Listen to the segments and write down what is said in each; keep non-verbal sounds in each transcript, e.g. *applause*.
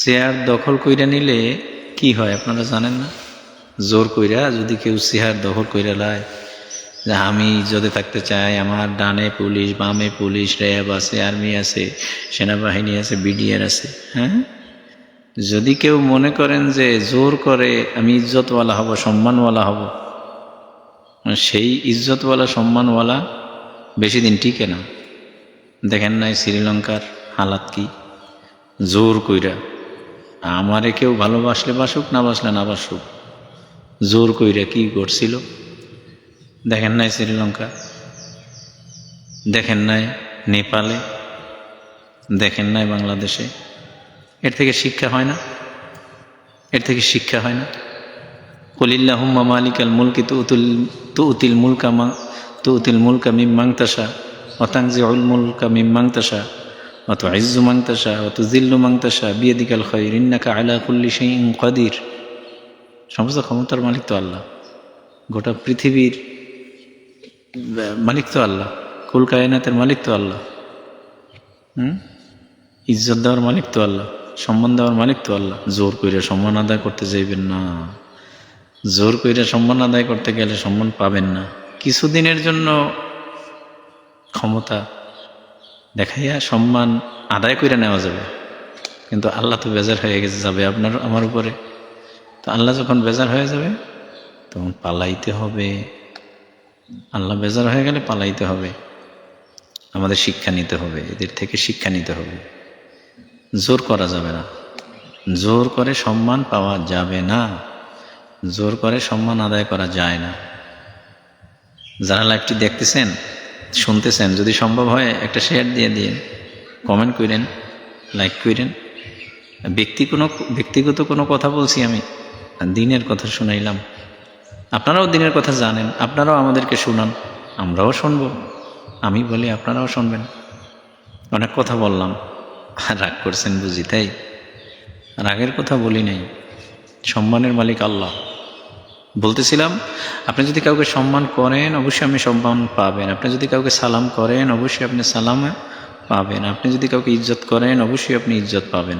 Chair দখল কইরা নিলে কি হয় আপনারা জানেন না? জোর কইরা যদি কেউ চেয়ার দখল কইরা লায়, যে আমি যদি থাকতে চাই, আমার ডানে পুলিশ, বামে পুলিশ, র্যাব আছে, আর্মি আছে, সেনাবাহিনী আছে, বিডিআর আছে হ্যাঁ? যদি কেউ মনে করেন যে জোর করে আমি ইজ্জতওয়ালা হব, সম্মানওয়ালা হব, সেই ইজ্জতওয়ালা, সম্মানওয়ালা বেশি দিন টিকে না। দেখেন নাই শ্রীলঙ্কার হালাত কি? জোর কইরা। আমারে কেউ ভালোবাসলে বাসুক, না বাসলে না বাসুক। জোর কইরা কি করছিল? দেখেন নাই শ্রীলঙ্কা? দেখেন নাই নেপালে? দেখেন নাই বাংলাদেশে? এর থেকে শিক্ষা হয় না? এর থেকে শিক্ষা হয় না? কলিল্লাহুম্মা মালিকাল মুলকি তু উতুল তু উতিল মুলকা মা তু উতিল মুলকা মিম মাংতাসা অতাংজি উল মুলকা মিম মাংতাসা অত ইজ্জু মাংতাসা অত জিল্লু মাংতাসা বিয়ে বিয়েদিকাল খৈর ইন্নাকা আলা কুল্লি সেই কদির। সমস্ত ক্ষমতার মালিক তো আল্লাহ। গোটা পৃথিবীর, মালিক তো আল্লাহ। কুল কায়নাতের মালিক তো আল্লাহ। হুম? ইজ্জত দেওয়ার মালিক তো আল্লাহ। সম্মান দেওয়ার মালিক তো আল্লাহ। জোর কইরা সম্মান আদায় করতে যাইবেন না। জোর কইরা সম্মান আদায় করতে গেলে সম্মান পাবেন না। কিছুদিনের জন্য ক্ষমতা দেখাইয়া সম্মান আদায় করে নেওয়া যাবে। কিন্তু আল্লাহ তো বেজার হয়ে গেছে, যাবে আপনার, আমার উপরে। তো আল্লাহ যখন বেজার হয়ে যাবে, তখন পালাইতে হবে। আল্লাহ বেজার হয়ে গেলে পালাইতে হবে। আমাদের শিক্ষা নিতে হবে, এদের থেকে শিক্ষা নিতে হবে। জোর করা যাবে না। জোর করে সম্মান পাওয়া যাবে না। জোর করে সম্মান আদায় করা যায় না। যারা লাইভটি দেখতেছেন শুনতেছেন, যদি সম্ভব হয় একটা শেয়ার দিয়ে দিন কমেন্ট করেন লাইক করেন ব্যক্তি কোনো ব্যক্তিগত কোনো কথা বলছি আমি দিনের কথা শুনাইলাম। আপনারাও দিনের কথা জানেন, আপনারাও আমাদেরকে শুনান, আমরাও শুনব। আমি বলি, আপনারাও শুনবেন। অনেক কথা বললাম রাগ করছেন বুঝি, তাই? রাগের কথা বলি নাই। সম্মানের মালিক আল্লাহ। বলতেছিলাম, আপনি যদি কাউকে সম্মান করেন, অবশ্যই আপনি সম্মান পাবেন। আপনি যদি কাউকে সালাম করেন, অবশ্যই আপনি সালাম পাবেন। আপনি যদি কাউকে ইজ্জত করেন, অবশ্যই আপনি ইজ্জত পাবেন।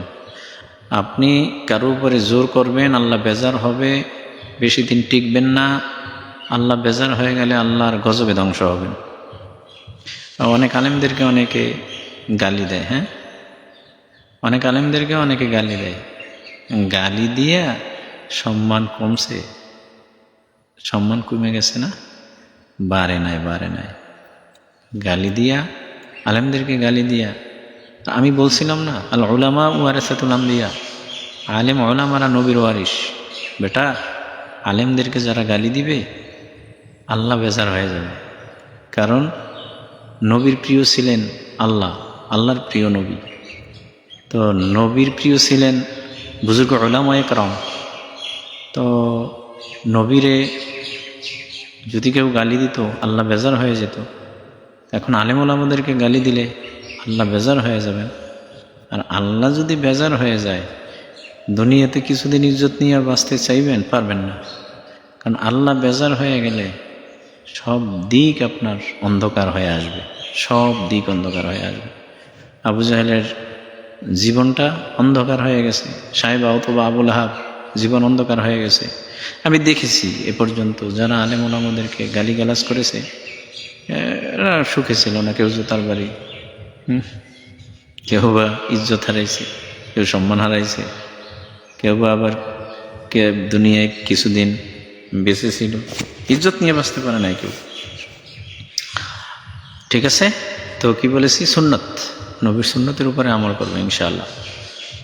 আপনি কারও উপরে জোর করবেন, আল্লাহ বেজার হবে, বেশি দিন টিকবেন না। আল্লাহ বেজার হয়ে গেলে আল্লাহর গজবে ধ্বংস হবেন অনেক আলেমদেরকে অনেকে গালি দেয় হ্যাঁ? অনেক আলেমদেরকে অনেকে গালি দেয়। গালি দিয়া সম্মান কমছে। সম্মান কমে গেছে না? বাড়ে নাই বাড়ে নাই। গালি দিয়া, আলেমদেরকে গালি দিয়া। আমি বলছিলাম না, আল ওলামা ওয়ারেসাতুল দিয়া আলেম ওলামারা নবীর ওয়ারিস। বেটা, আলেমদেরকে যারা গালি দিবে, আল্লাহ বেজার হয়ে যাবে। কারণ, নবীর প্রিয় ছিলেন আল্লাহ, আল্লাহর প্রিয় নবী। তো নবীর প্রিয় ছিলেন বুজুর্গ ওলামায় করম। তো নবীরে যদি কেউ গালি দিত, আল্লাহ বেজার হয়ে যেত। এখন আলেমুল আমাদেরকে গালি দিলে আল্লাহ বেজার হয়ে যাবেন। আর আল্লাহ যদি বেজার হয়ে যায়, দুনিয়াতে কিছুদিন ইজ্জত নিয়ে আর বাঁচতে চাইবেন, পারবেন না। কারণ আল্লাহ বেজার হয়ে গেলে সব দিক আপনার অন্ধকার হয়ে আসবে। সব দিক অন্ধকার হয়ে আসবে। আবু জাহেলের জীবনটা অন্ধকার হয়ে গেছে। সাহেব অথবা আবুল আহাব জীবন অন্ধকার হয়ে গেছে। আমি দেখেছি এ পর্যন্ত, যারা আলেম ওলামদেরকে গালিগালাজ করেছে সুখে ছিল না, কেউ জোতার বাড়ি। কেউ বা ইজ্জত হারাইছে, কেউ সম্মান হারাইছে, কেউ বা আবার কে দুনিয়ায় কিছুদিন বেঁচে ছিল। ইজ্জত নিয়ে বাঁচতে পারে নাই কেউ। ঠিক আছে? তো কি বলেছি? সুন্নত। নবীর সুন্নতের উপরে আমল করব, ইনশাআল্লাহ।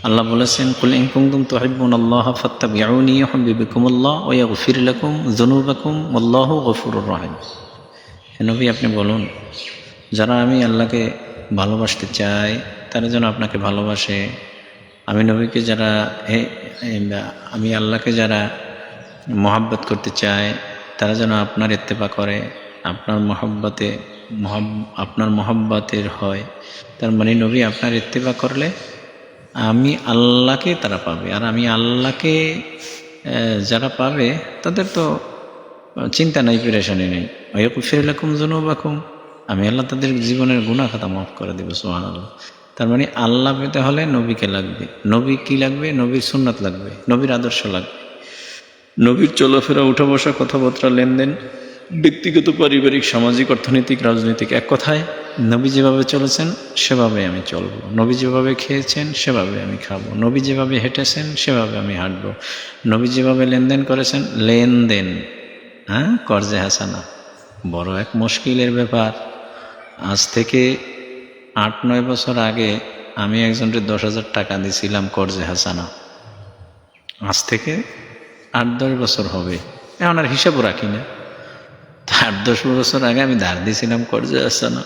আল্লাহ বলেছেন, কুল ইনকুম তোহিবুন আল্লাহ ফত্তাবিউনি হবিবিকুমুল্লাহ ও ইয়াগফির লাকুম জুনুবাকুম আল্লাহ গফুরুর রহিম। নবী, আপনি বলুন, যারা আমি আল্লাহকে ভালোবাসতে চাই, তারা যেন আপনাকে ভালোবাসে। আমি নবীকে যারা, হে, আমি আল্লাহকে যারা মহাব্বত করতে চায় তারা যেন আপনার ইত্তেফা করে, আপনার মহব্বতে, মহাব, আপনার মহব্বতের হয়। তার মানে নবী আপনার ইত্তেফা করলে আমি আল্লাহকে তারা পাবে। আর আমি আল্লাহকে যারা পাবে, তাদের তো চিন্তা নাই, পেরেশানি নেই। ওয়াকুম ফেরলাকুম জনুবাকুম আমি আল্লাহ তাদের জীবনের গুণা খাতা মাফ করে দেবো সোহান আল্লাহ তার মানে আল্লাহ পেতে হলে নবীকে লাগবে? নবী কি লাগবে? নবীর সুন্নত লাগবে, নবীর আদর্শ লাগবে। নবীর চলাফেরা উঠা বসা কথাবার্তা, লেনদেন, ব্যক্তিগত, পারিবারিক, সামাজিক, অর্থনৈতিক, রাজনৈতিক এক কথায় নবী যেভাবে চলেছেন, সেভাবে আমি চলবো। নবী যেভাবে খেয়েছেন, সেভাবে আমি খাব। নবী যেভাবে হেঁটেছেন, সেভাবে আমি হাঁটবো। নবী যেভাবে লেনদেন করেছেন, লেনদেন হ্যাঁ? কর্জে হাসানা। বড় এক মুশকিলের ব্যাপার। আজ থেকে আট, নয় বছর আগে আমি একজনকে দশ হাজার টাকা দিয়েছিলাম কর্জে হাসানা। আজ থেকে আট, দশ বছর হবে। এখন আর হিসাবও রাখি না। আট, দশ বছর আগে আমি ধার দিয়েছিলাম কর্জে হাসানা।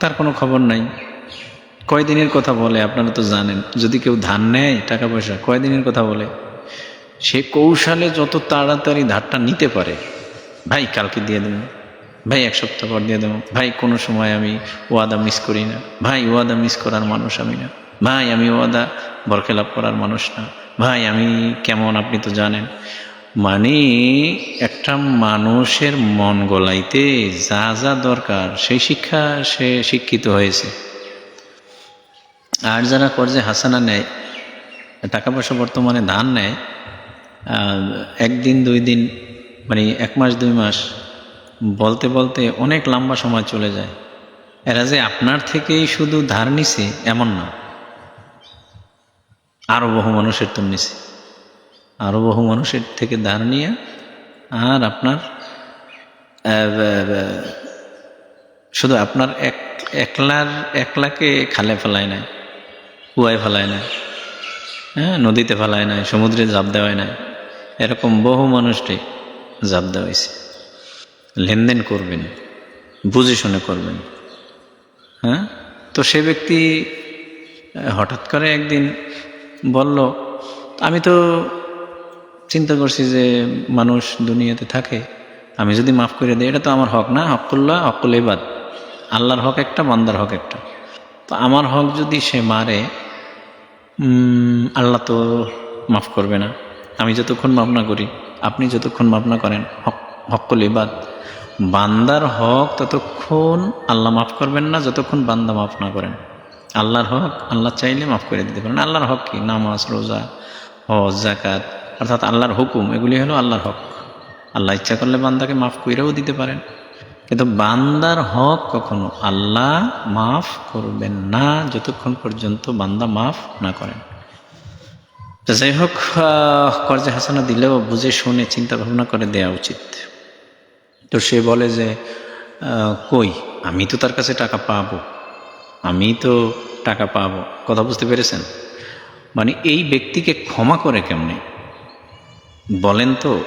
তার কোনো খবর নাই। কয়দিনের কথা বলে, আপনারা তো জানেন। যদি কেউ ধার নেয় টাকা পয়সা কয়দিনের কথা বলে? সে কৌশলে যত তাড়াতাড়ি ধারটা নিতে পারে, ভাই কালকে দিয়ে দেবো, ভাই এক সপ্তাহ পর দিয়ে দেবো, ভাই কোনো সময় আমি ওয়াদা মিস করি না, ভাই ওয়াদা মিস করার মানুষ আমি না, ভাই আমি ওয়াদা বরখেলাপ করার মানুষ না, ভাই আমি কেমন আপনি তো জানেন। মানে একটা মানুষের মন গলাইতে যা যা দরকার, সেই শিক্ষা সে শিক্ষিত হয়েছে। আর যারা কর্জে হাসানা নেয় টাকা পয়সা বর্তমানে ধান নেয় একদিন, দুই দিন মানে এক মাস, দুই মাস বলতে বলতে অনেক লম্বা সময় চলে যায়। এরা যে আপনার থেকেই শুধু ধার নিছে, এমন না। আরও বহু মানুষের তো নিছে। আরও বহু মানুষের থেকে ধার নিয়ে আর আপনার শুধু আপনার এক, একলার, একলাকে খালে ফেলায় নাই, কুয়ায় ফেলায় নাই হ্যাঁ নদীতে ফেলায় নাই, সমুদ্রে জাপ দেওয়ায় নাই, এরকম বহু মানুষটি জাপ দেওয়াইছে। লেনদেন করবেন, বুঝে শুনে করবেন হ্যাঁ? তো সে ব্যক্তি হঠাৎ করে একদিন বলল, আমি তো চিন্তা করছি যে মানুষ দুনিয়াতে থাকে, আমি যদি মাফ করে দিই, এটা তো আমার হক না হকুল্লাহ হকুল এবাদ আল্লাহর হক একটা, বান্দার হক একটা। তো আমার হক যদি সে মারে আল্লাহ তো মাফ করবে না। আমি যতক্ষণ মাফ না করি, আপনি যতক্ষণ মাফ না করেন, হক হকুল ইবাদ। বান্দার হক ততক্ষণ আল্লাহ মাফ করবেন না, যতক্ষণ বান্দা মাফ না করেন। আল্লাহর হক, আল্লাহ চাইলে মাফ করে দিতে পারেন। আল্লাহর হক কি? নামাজ, রোজা, হজ জাকাত অর্থাৎ আল্লাহর হুকুম, এগুলি হলো আল্লাহর হক। আল্লাহ ইচ্ছা করলে বান্দাকে মাফ কইরেও দিতে পারেন। কিন্তু বান্দার হক কখনো আল্লাহ মাফ করবেন না যতক্ষণ পর্যন্ত বান্দা মাফ না করেন। তো যাই হোক কর্জে হাসানা দিলেও বুঝে শুনে চিন্তা ভাবনা করে দেওয়া উচিত। তো সে বলে যে কই, আমি তো তার কাছে টাকা পাবো। আমি তো টাকা পাবো। কথা বুঝতে পেরেছেন? মানে এই ব্যক্তিকে ক্ষমা করে কেমনে? বলেন তো,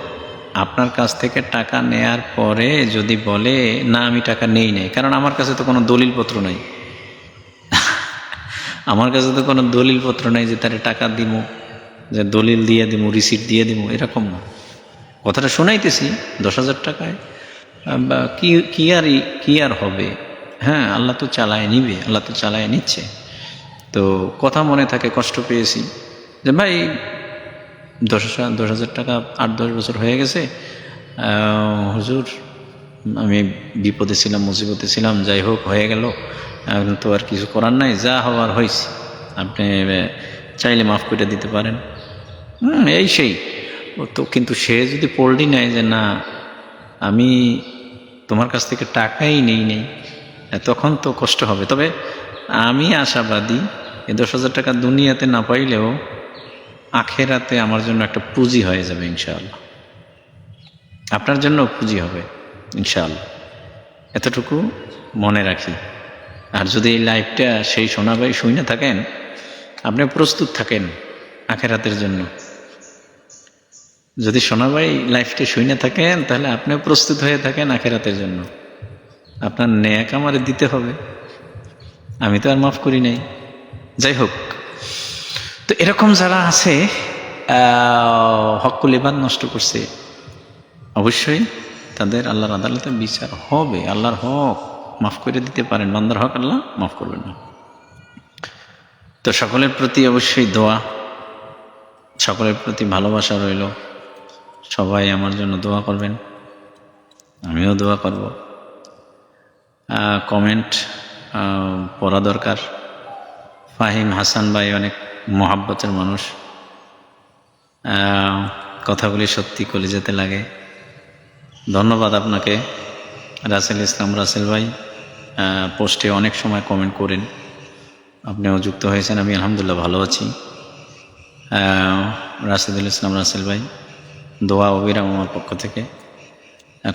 আপনার কাছ থেকে টাকা নেয়ার পরে যদি বলে, না, আমি টাকা নেই নাই, কারণ আমার কাছে তো কোনো দলিলপত্র নাই। *laughs* আমার কাছে তো কোনো দলিলপত্র নাই যে তারে টাকা দিব যে দলিল দিয়ে দিব রিসিট দিয়ে দিব এরকম না। কথাটা শোনাইতেছি, দশ হাজার টাকায়। বা কি কি আর কি আর হবে? হ্যাঁ আল্লাহ তো চালায় নিবে, আল্লাহ তো চালায় নিচ্ছে। তো কথা মনে থাকে, কষ্ট পেয়েছি। যে ভাই দশ দশ হাজার টাকা আট দশ বছর হয়ে গেছে। হুজুর আমি বিপদে ছিলাম মুসিবতে ছিলাম যাই হোক হয়ে গেল। এখন তো আর কিছু করার নাই যা হওয়ার হয়েছে। আপনি চাইলে মাফ করে দিতে পারেন। হুম, এই সেই। তো কিন্তু সে যদি পোল্ডি নেয় যে না আমি তোমার কাছ থেকে টাকাই নেই নেই। তখন তো কষ্ট হবে। তবে আমি আশাবাদী এই দশ হাজার টাকা দুনিয়াতে না পাইলেও আখেরাতে আমার জন্য একটা পুঁজি হয়ে যাবে, ইনশাআল্লাহ। আপনার জন্য পুঁজি হবে, ইনশাআল্লাহ। এতটুকু মনে রাখি। আর যদি এই লাইফটা সেই সোনাবাই শুই না থাকেন, আপনি প্রস্তুত থাকেন আখেরাতের জন্য। যদি সোনাবাই লাইফটা শুই না থাকেন, তাহলে আপনিও প্রস্তুত হয়ে থাকেন আখেরাতের জন্য। আপনার ন্যাক আমারে দিতে হবে। আমি তো আর মাফ করি নাই। যাই হোক তো এরকম যারা আছে হকুল ইবাদ নষ্ট করছে, অবশ্যই তাদের আল্লাহর আদালতে বিচার হবে। আল্লাহর হক মাফ করে দিতে পারেন, বান্দার হক আল্লাহ মাফ করবেন না। তো সকলের প্রতি অবশ্যই দোয়া, সকলের প্রতি ভালোবাসা রইল। সবাই আমার জন্য দোয়া করবেন, আমিও দোয়া করব। কমেন্ট পড়া দরকার। ফাহিম হাসান ভাই অনেক মহাব্বতের মানুষ। কথাগুলি সত্যি কলে যেতে লাগে। ধন্যবাদ আপনাকে, রাসেল ইসলাম, রাসেল ভাই। পোস্টে অনেক সময় কমেন্ট করেন। আপনিও যুক্ত হয়েছেন, আমি আলহামদুলিল্লাহ ভালো আছি। রাশেদুল ইসলাম, রাসেল ভাই, দোয়া অবিরাম আমার পক্ষ থেকে।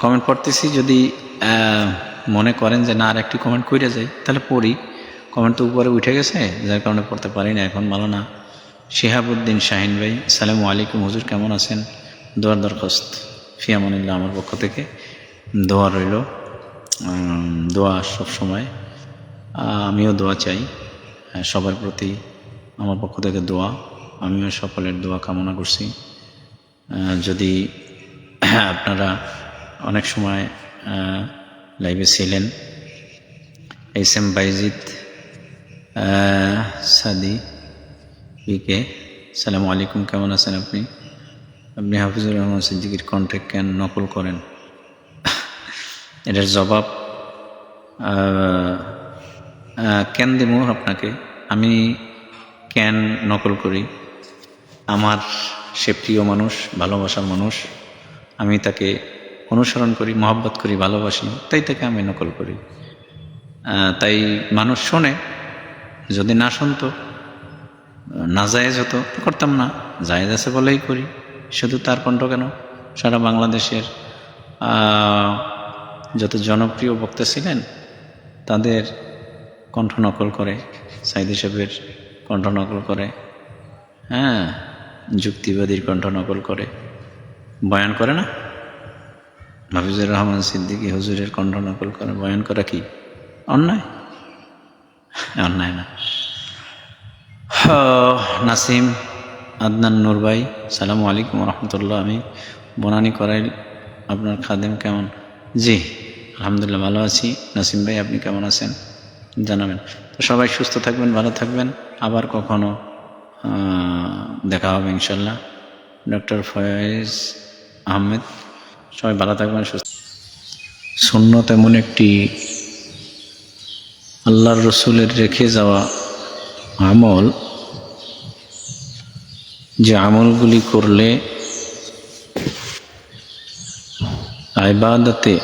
কমেন্ট পড়তেছি, যদি মনে করেন যে না আর একটি কমেন্ট করে যাই, তাহলে পড়ি। কমেন্ট তো উপরে উঠে গেছে যার কারণে পড়তে পারি না এখন ভালো না। শিহাবুদ্দিন শাহিন ভাই সালামু আলাইকুম হুজুর কেমন আছেন? দোয়ার দরখাস্ত ফিয়ামনিল্লাহ আমার পক্ষ থেকে। দোয়া রইল দোয়া সবসময় আমিও দোয়া চাই সবার প্রতি আমার পক্ষ থেকে দোয়া। আমিও সকলের দোয়া কামনা করছি। যদি আপনারা অনেক সময় লাইভে ছিলেন এস এম বাইজিদ আহ, সাদি বিকে সালামু আলাইকুম, কেমন আছেন আপনি? আপনি হাফিজুর রহমান সিদ্দিকির কন্ট্যাক্ট কেন নকল করেন? এটার জবাব কেন দেব আপনাকে? আমি কেন নকল করি? আমার সে প্রিয় মানুষ, ভালোবাসার মানুষ, আমি তাকে অনুসরণ করি, মহব্বত করি, ভালোবাসি, তাই তাকে আমি নকল করি। তাই মানুষ শোনে যদি না শুনতো, না জায়েজ হতো করতাম না। জায়েজ আছে বলেই করি। শুধু তার কণ্ঠ কেন? সারা বাংলাদেশের যত জনপ্রিয় বক্তা ছিলেন, তাদের কণ্ঠ নকল করে, সাইদ সাহেবের কণ্ঠ নকল করে হ্যাঁ যুক্তিবাদীর কণ্ঠ নকল করে, বয়ান করে না? হাফিজুর রহমান সিদ্দিকী হুজুরের কণ্ঠ নকল করে, বয়ান করা কি অন্যায়? অন্যায় না। নাসিম, আদনান নূর ভাই, সালামু আলাইকুম রহমতুল্লাহ। আমি বনানি করাই আপনার খাদেম কেমন? জি, আলহামদুলিল্লাহ ভালো আছি। নাসিম ভাই, আপনি কেমন আছেন? জানাবেন। তো সবাই সুস্থ থাকবেন, ভালো থাকবেন। আবার কখনো দেখা হবে ইনশাল্লাহ ডক্টর ফয়েজ আহমেদ, সবাই ভালো থাকবেন, সুস্থ সুন্নত এমন একটি আল্লাহর রসুলের রেখে যাওয়া আমল, যে আমলগুলি করলে আইবাদতে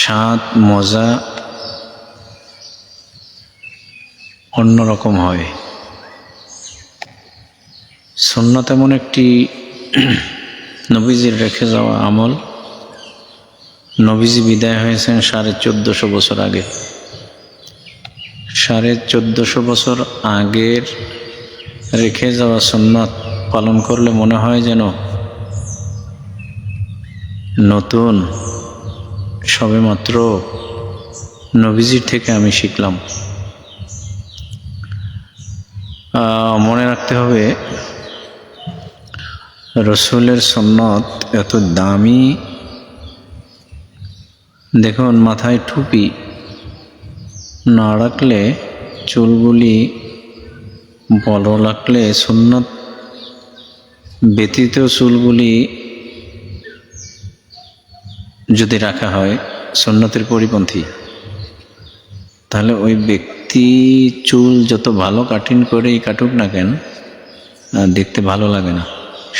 স্বাদ, মজা অন্যরকম হয়। সুন্নত তেমন একটি নবীজির রেখে যাওয়া আমল। নবীজি বিদায় হয়েছেন সাড়ে চোদ্দশো বছর আগে। সাড়ে চোদ্দশো বছর আগের রেখে যাওয়া সুন্নত পালন করলে মনে হয় যেন নতুন। সবেমাত্র নবীজির থেকে আমি শিখলাম। মনে রাখতে হবে, রসুলের সন্ন্যত এত দামি। দেখুন, মাথায় টুপি না রাখলে চুলগুলি বড় রাখলে সুন্নত ব্যতীত চুলগুলি যদি রাখা হয় সুন্নতের পরিপন্থী, তাহলে ওই ব্যক্তি চুল যত ভালো কাটিং করেই কাটুক না কেন দেখতে ভালো লাগে না,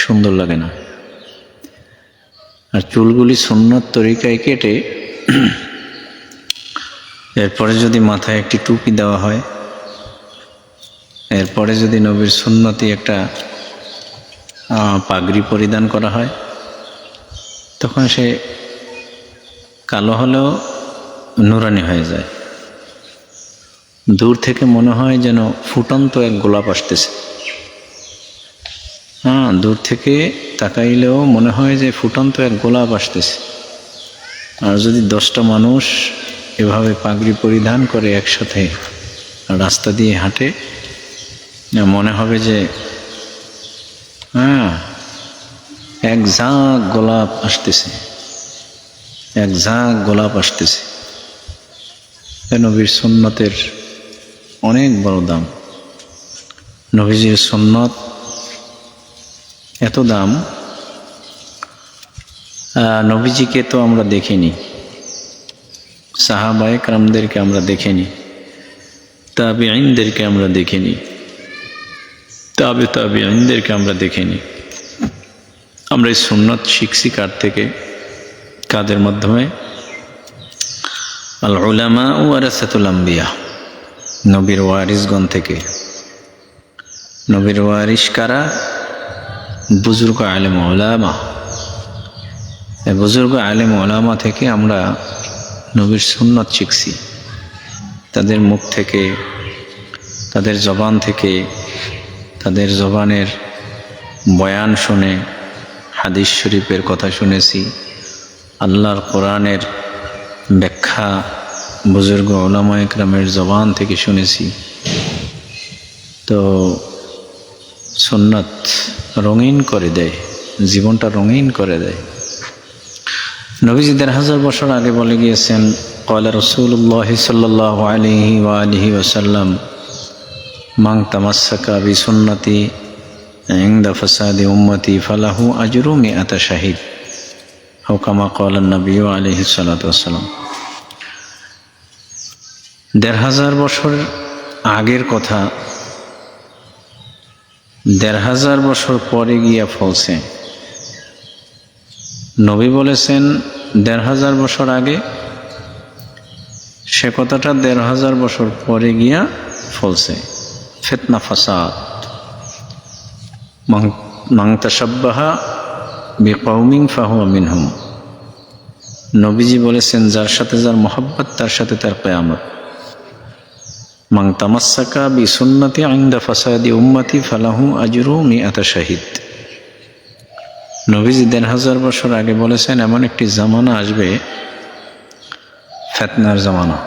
সুন্দর লাগে না। আর চুলগুলি সুন্নত তরিকায় কেটে এরপরে যদি মাথায় একটি টুপি দেওয়া হয়, এরপরে যদি নবীর সুন্নতি একটা পাগড়ি পরিধান করা হয়, তখন সে কালো হলেও নুরানি হয়ে যায়। দূর থেকে মনে হয় যেন ফুটন্ত এক গোলাপ আসতেছে। হ্যাঁ দূর থেকে তাকাইলেও মনে হয় যে ফুটন্ত এক গোলাপ আসতেছে। আর যদি দশটা মানুষ এভাবে পাগড়ি পরিধান করে একসাথে রাস্তা দিয়ে হাঁটে। মনে হবে যে হ্যাঁ এক ঝাঁক গোলাপ আসতেছে। এক ঝাঁক গোলাপ আসতেছে। নবীর সুন্নতের অনেক বড় দাম। নবীজির সুন্নত এত দাম। নবীজিকে তো আমরা দেখিনি। সাহাবায়ে কারামদেরকে আমরা দেখিনি তাবে আইনদেরকে আমরা দেখিনি তাবে তাবে আইনদেরকে আমরা দেখিনি। আমরা এই সুন্নত শিখছি কার থেকে কাদের মাধ্যমে? আল উলামা ও আরাসাতুল আম্বিয়া, নবীর ওয়ারিসগণ থেকে। নবীর ওয়ারিস কারা? বুজুর্গ আলেম ওলামা বুজুর্গ আলেম ওলামা থেকে আমরা নবীর সুন্নত শিখছি। তাদের মুখ থেকে, তাদের জবান থেকে, তাদের জবানের বয়ান শুনে, হাদিস শরীফের কথা শুনেছি। আল্লাহর কোরআনের ব্যাখ্যা বুজুর্গ ওলামা একরামের জবান থেকে শুনেছি। তো সুন্নত রঙিন করে দেয়, জীবনটা রঙিন করে দেয়। নবীজি দেড় হাজার বছর আগে বলে গিয়েছেন, কয়লা রসুল্লাহ সাল্লাহ আলিহি ওয়ালিহি ওসাল্লাম মাং তামাসাকা বি সুন্নতি ইংদা ফসাদি উম্মতি ফালাহু আজরু মিআতা শাহিদ হকামা কলান নবী আলিহি সাল্লাম দেড় হাজার বছর আগের কথা, দেড় হাজার বছর পরে গিয়া ফলছে। নবী বলেছেন দেড় হাজার বছর আগে সে কথাটা দেড় হাজার বছর পরে গিয়া ফলছে। ফেতনা ফাসাদ। মাংতাসাব্বাহা ফাহু আমিন মিনহুম। নবীজি বলেছেন, যার সাথে যার মোহাব্বত, তার সাথে তার কেয়ামত। মাং তামাসাকা বি সুন্নতি আইন্দা ফাসাদি উম্মাতি ফালাহু আজরু মি আতা শাহিদ। নবীজি দেড় হাজার বছর আগে বলেছেন, এমন একটি জামানা আসবে, ফেতনার জামানা।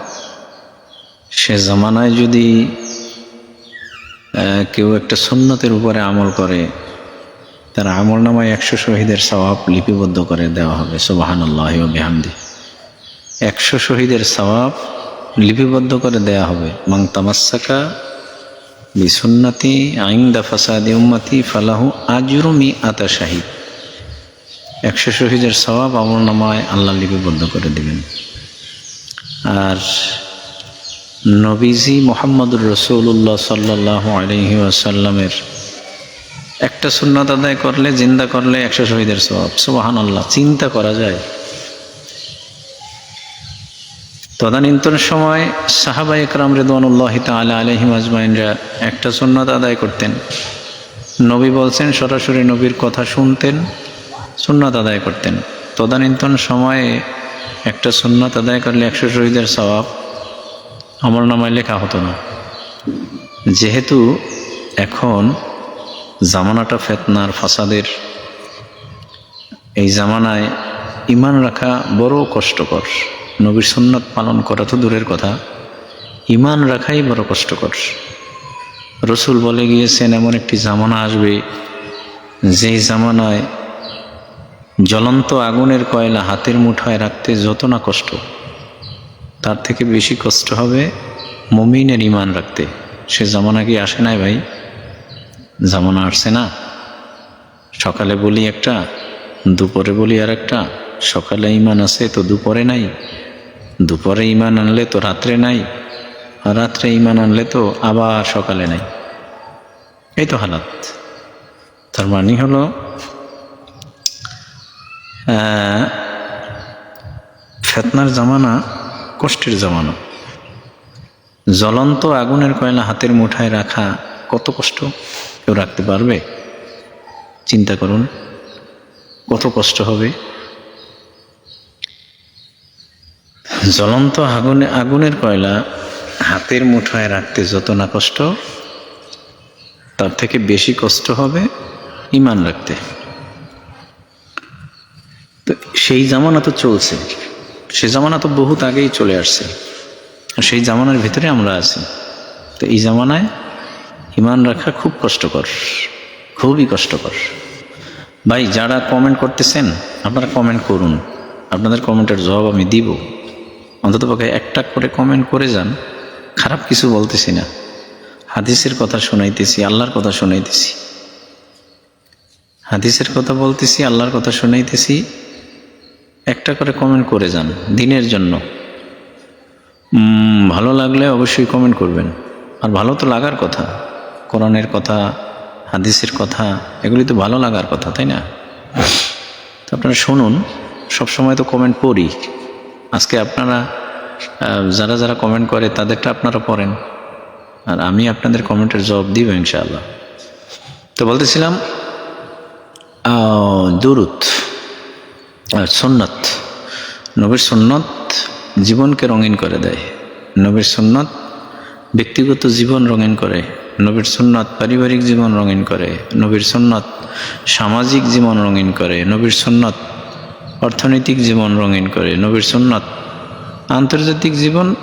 সে জামানায় যদি কেউ একটা সুন্নতের উপরে আমল করে, তার আমল নামায় একশো শহীদের সওয়াব লিপিবদ্ধ করে দেওয়া হবে সুবাহান আল্লাহ বেহামদি। একশো শহীদের সওয়াব লিপিবদ্ধ করে দেয়া হবে। মাং তামাসাকা বিসুন্নতি আইন্দা ফাসাদি উম্মতি ফালাহু আজরুমি আতা শাহিদ। একশো শহীদের সওয়াব আমল নামায় আল্লাহ লিপিবদ্ধ করে দিবেন। আর নবীজি মোহাম্মদুর রসুল্লাহ সাল্লাহ আলহি আসাল্লামের একটা সুন্নত আদায় করলে, জিন্দা করলে একশো শহীদের সব সুবাহান আল্লাহ চিন্তা করা যায়। তদানীন্তন সময় সাহাবা ইকরাম রেদওয়ানুল্লাহ তালা আলহিম আজমাইনরা একটা সুন্নত আদায় করতেন। নবী বলছেন, সরাসরি নবীর কথা শুনতেন। সুন্নত আদায় করতেন। তদানীন্তন সময়ে একটা সুন্নত আদায় করলে একশো শহীদের স্বভাব আমল নামায় লেখা হতো না। যেহেতু এখন জামানাটা ফেতনার ফাসাদের, এই জামানায় ইমান রাখা বড় কষ্টকর। নবীর সুন্নত পালন করা তো দূরের কথা। ইমান রাখাই বড় কষ্টকর। রসুল বলে গিয়েছেন, এমন একটি জামানা আসবে, যেই জামানায় জ্বলন্ত আগুনের কয়লা হাতের মুঠায় রাখতে যত না কষ্ট, তার থেকে বেশি কষ্ট হবে মমিনের ইমান রাখতে। সে জামানা কি আসে নাই ভাই? জামানা আসছে না? সকালে বলি একটা, দুপুরে বলি আর একটা সকালে ইমান আছে তো দুপুরে নাই, দুপুরে ইমান আনলে তো রাত্রে নাই, আর রাত্রে ইমান আনলে তো আবার সকালে নাই। এই তো হালাত। তার মানে হলো ফেতনার জামানা কষ্টের জামানা। জ্বলন্ত আগুনের কয়লা হাতের মুঠায় রাখা কত কষ্ট? কেউ রাখতে পারবে? চিন্তা করুন, কত কষ্ট হবে? জ্বলন্ত আগুনে, আগুনের কয়লা হাতের মুঠায় রাখতে যত না কষ্ট, তার থেকে বেশি কষ্ট হবে ইমান রাখতে। সেই জামানা তো চলছে। সে জামানা তো বহুত আগেই চলে আসছে। সেই জামানার ভিতরে আমরা আছি। তো এই জামানায় ইমান রাখা খুব কষ্টকর, খুবই কষ্টকর। ভাই, যারা কমেন্ট করতেছেন, আপনারা কমেন্ট করুন। আপনাদের কমেন্টের জবাব আমি দিব। অন্তত পক্ষে একটা করে কমেন্ট করে যান। খারাপ কিছু বলতেছি না। হাদিসের কথা শোনাইতেছি, আল্লাহর কথা শোনাইতেছি। হাদিসের কথা বলতেছি, আল্লাহর কথা শোনাইতেছি। একটা করে কমেন্ট করে যান, দিনের জন্য। ভালো লাগলে অবশ্যই কমেন্ট করবেন। আর ভালো তো লাগার কথা। কোরআনের কথা, হাদিসের কথা, এগুলি তো ভালো লাগার কথা, তাই না? তো আপনারা শুনুন, সবসময় তো কমেন্ট পড়ি। আজকে আপনারা যারা যারা কমেন্ট করে, তাদেরটা আপনারা পড়েন। আর আমি আপনাদের কমেন্টের জবাব দিব ইনশাআল্লাহ। তো বলতেছিলাম দুরুত আর সুন্নত। নবীর সুন্নত জীবনকে রঙিন করে দেয়। নবীর সুন্নত ব্যক্তিগত জীবন রঙিন করে। নবীর সুন্নত পারিবারিক জীবন রঙিন করে। নবীর সুন্নত সামাজিক জীবন রঙিন করে। নবীর সুন্নত অর্থনৈতিক জীবন রঙিন করে। নবীর সুন্নত আন্তর্জাতিক জীবন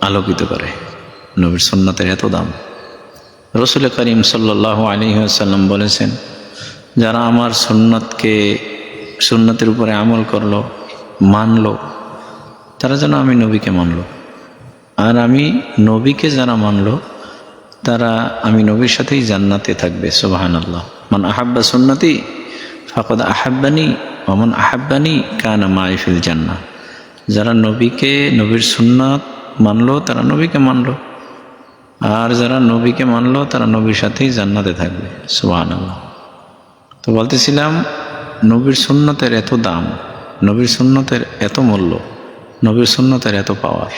আলোকিত করে। নবীর সুন্নতের এত দাম। রসুল করিম সাল্লাহ আলী আসাল্লাম বলেছেন, যারা আমার সুন্নতকে সুন্নতের উপরে আমল করল, মানলো, তারা যেন আমি নবীকে মানলো। আর আমি নবীকে যারা মানলো, তারা আমি নবীর সাথেই জান্নাতে থাকবে সোবাহান আল্লাহ মান আহাব্বা সুন্নতি, ফাকদ আহাব্বানি অমন আহাব্বানি, কানা মাইফিল জান্না। যারা নবীকে, নবীর সুন্নাত মানলো, তারা নবীকে মানলো। আর যারা নবীকে মানলো, তারা নবীর সাথেই জান্নাতে থাকবে সোবাহান আল্লাহ তো বলতেছিলাম নবীর সুন্নতের এত দাম, নবীর সুন্নতের এত মূল্য, নবীর সুন্নতের এত পাওয়ার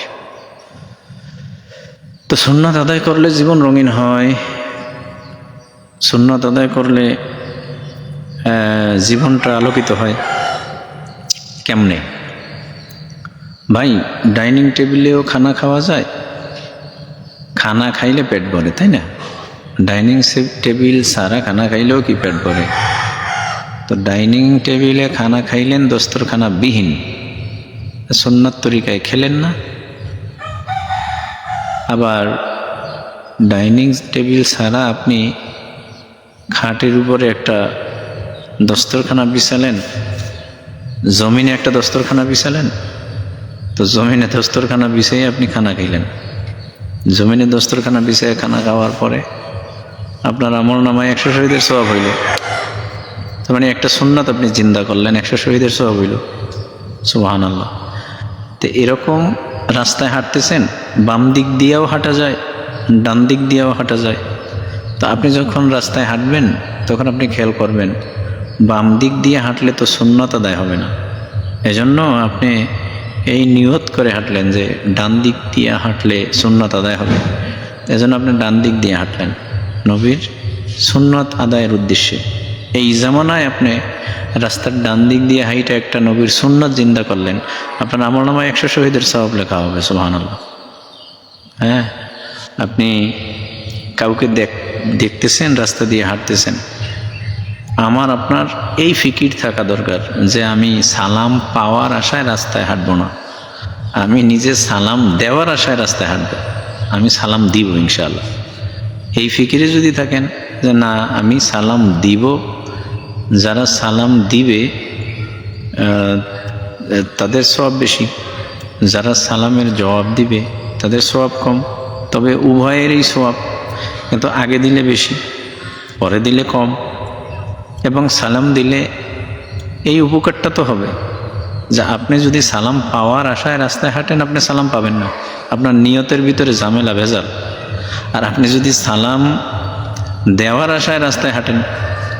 তো সুন্নত আদায় করলে জীবন রঙিন হয়। সুন্নত আদায় করলে জীবনটা আলোকিত হয়। কেমনে? ভাই, ডাইনিং টেবিলেও খানা খাওয়া যায়? খানা খাইলে পেট ভরে, তাই না? ডাইনিং টেবিল সারা খানা খাইলেও কি পেট ভরে? তো ডাইনিং টেবিলে খানা খাইলেন, দস্তরখানা বিহীন। সুন্নাত তরিকায় খেলেন না। আবার ডাইনিং টেবিল ছাড়া আপনি খাটের উপরে একটা দস্তরখানা বিছালেন? জমিনে একটা দস্তরখানা বিছালেন? তো জমিনে দস্তরখানা বিছাই আপনি খানা খাইলেন। জমিনে দস্তরখানা বিছায় খানা খাওয়ার পরে আপনার আমল নামায় একশো শহীদের স্বভাব হইল। তার মানে একটা সুন্নাত আপনি জিন্দা করলেন, একশো শহীদের স্বভাব হইল। সুবাহান আল্লাহ তো এরকম রাস্তায় হাঁটতেছেন, বাম দিক দিয়েও হাঁটা যায়, ডান দিক দিয়েও হাঁটা যায়। তো আপনি যখন রাস্তায় হাঁটবেন, তখন আপনি খেয়াল করবেন, বাম দিক দিয়ে হাঁটলে তো শূন্যত আদায় হবে না। এজন্য আপনি এই নিয়ত করে হাঁটলেন যে ডান দিক দিয়ে হাঁটলে সুন্নত আদায় হবে। এজন্য আপনি ডান দিক দিয়ে হাঁটলেন। নবীর সুন্নত আদায়ের উদ্দেশ্যে। এই জামানায় আপনি রাস্তার ডান দিক দিয়ে হাইটা একটা নবীর সুন্নত জিন্দা করলেন। আপনার আমল নামায় একশো শহীদের সবাব লেখা হবে সুহান হ্যাঁ? আপনি কাউকে দেখ, দেখতেছেন, রাস্তা দিয়ে হাঁটতেছেন। আমার, আপনার এই ফিকির থাকা দরকার যে আমি সালাম পাওয়ার আশায় রাস্তায় হাঁটবো না। আমি নিজে সালাম দেওয়ার আশায় রাস্তায় হাঁটবো। আমি সালাম দিব ইনশাআল্লাহ। এই ফিকিরে যদি থাকেন যে না, আমি সালাম দিব। যারা সালাম দিবে তাদের সব বেশি। যারা সালামের জবাব দিবে, তাদের সবাব কম। তবে উভয়েরই সবাব কিন্তু আগে দিলে বেশি, পরে দিলে কম। এবং সালাম দিলে এই উপকারটা তো হবে। যে আপনি যদি সালাম পাওয়ার আশায় রাস্তায় হাঁটেন, আপনি সালাম পাবেন না। আপনার নিয়তের ভিতরে ঝামেলা, ভেজাল। আর আপনি যদি সালাম দেওয়ার আশায় রাস্তায় হাঁটেন।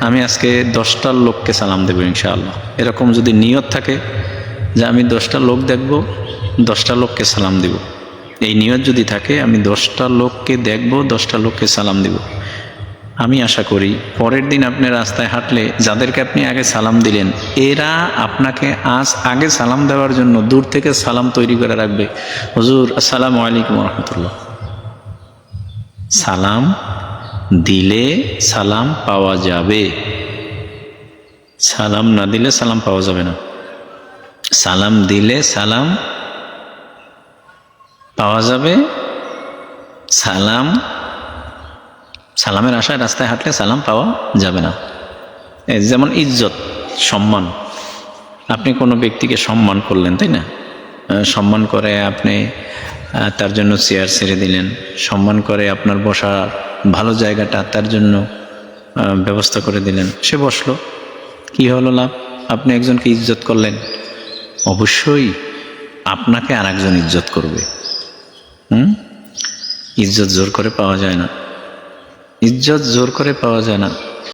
আমি আজকে দশটার লোককে সালাম দেবো ইনশাআল্লাহ। এরকম যদি নিয়ত থাকে যে আমি দশটা লোক দেখব, দশটা লোককে সালাম দেব। এই নিয়ত যদি থাকে, আমি দশটা লোককে দেখব, দশটা লোককে সালাম দেব। আমি আশা করি পরের দিন আপনি রাস্তায় হাঁটলে যাদেরকে আপনি আগে সালাম দিলেন, এরা আপনাকে আজ আগে সালাম দেওয়ার জন্য দূর থেকে সালাম তৈরি করে রাখবে। হুজুর, আসসালামু আলাইকুম রহমতুল্লাহ। সালাম দিলে সালাম পাওয়া যাবে। সালাম না দিলে সালাম পাওয়া যাবে না। সালাম দিলে সালাম পাওয়া যাবে। সালাম, সালামের আশায় রাস্তায় হাঁটলে সালাম পাওয়া যাবে না। যেমন ইজ্জত, সম্মান। আপনি কোনো ব্যক্তিকে সম্মান করলেন, তাই না? সম্মান করে আপনি তার জন্য চেয়ার ছেড়ে দিলেন। সম্মান করে আপনার বসার ভালো জায়গাটা তার জন্য ব্যবস্থা করে দিলেন। সে বসল। কি হলো লাভ? আপনি একজনকে ইজ্জত করলেন? অবশ্যই আপনাকে আর একজন ইজ্জত করবে। হুম? ইজ্জত জোর করে পাওয়া যায় না। ইজ্জত জোর করে পাওয়া যায় না।